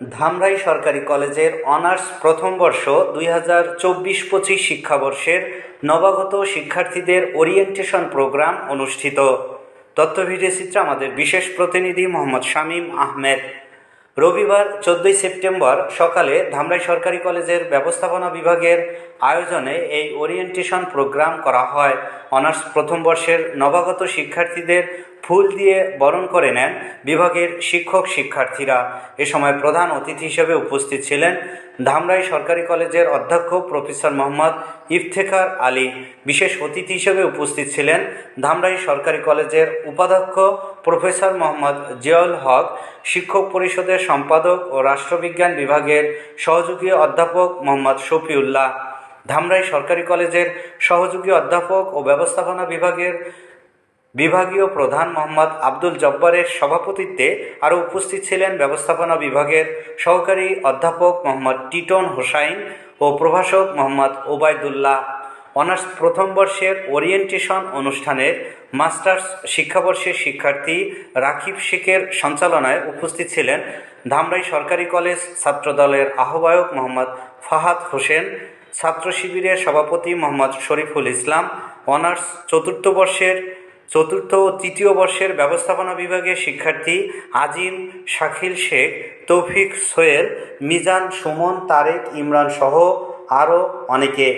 ধামরাই সরকারি কলেজের অনার্স প্রথম বর্ষ দুই হাজার চব্বিশ পঁচিশ শিক্ষাবর্ষের নবাগত শিক্ষার্থীদের ওরিয়েন্টেশন প্রোগ্রাম অনুষ্ঠিত। তথ্য ভিডিও চিত্রে আমাদের বিশেষ প্রতিনিধি মোহাম্মদ শামীম আহমেদ। রবিবার চোদ্দোই সেপ্টেম্বর সকালে ধামরাই সরকারি কলেজের ব্যবস্থাপনা বিভাগের আয়োজনে এই ওরিয়েন্টেশন প্রোগ্রাম করা হয়। অনার্স প্রথম বর্ষের নবাগত শিক্ষার্থীদের ফুল দিয়ে বরণ করে নেন বিভাগের শিক্ষক শিক্ষার্থীরা। এ সময় প্রধান অতিথি হিসেবে উপস্থিত ছিলেন ধামরাই সরকারি কলেজের অধ্যক্ষ প্রফেসর মোহাম্মদ ইফতেখার আলী। বিশেষ অতিথি হিসেবে উপস্থিত ছিলেন ধামরাই সরকারি কলেজের উপাধ্যক্ষ প্রফেসর মোহাম্মদ জিয়াউল হক, শিক্ষক পরিষদের সম্পাদক ও রাষ্ট্রবিজ্ঞান বিভাগের সহযোগী অধ্যাপক মোহাম্মদ শফিউল্লাহ। ধামরাই সরকারি কলেজের সহযোগী অধ্যাপক ও ব্যবস্থাপনা বিভাগের বিভাগীয় প্রধান মোহাম্মদ আব্দুল জব্বারের সভাপতিত্বে আরও উপস্থিত ছিলেন ব্যবস্থাপনা বিভাগের সহকারী অধ্যাপক মোহাম্মদ টিটন হোসাইন ও প্রভাষক মোহাম্মদ ওবায়দুল্লাহ। অনার্স প্রথম বর্ষের ওরিয়েন্টেশন অনুষ্ঠানের মাস্টার্স শিক্ষাবর্ষের শিক্ষার্থী রাকিব শেখের সঞ্চালনায় উপস্থিত ছিলেন ধামরাই সরকারি কলেজ ছাত্রদলের আহ্বায়ক মোহাম্মদ ফাহাদ হোসেন, ছাত্র শিবিরের সভাপতি মোহাম্মদ শরীফুল ইসলাম। অনার্স চতুর্থ বর্ষের চতুর্থ ও তৃতীয় বর্ষের ব্যবস্থাপনা বিভাগের শিক্ষার্থী আজিম শাকিল শেখ, তৌফিক সোয়েল মিজান সুমন, তারেক ইমরান সহ আরও অনেকে।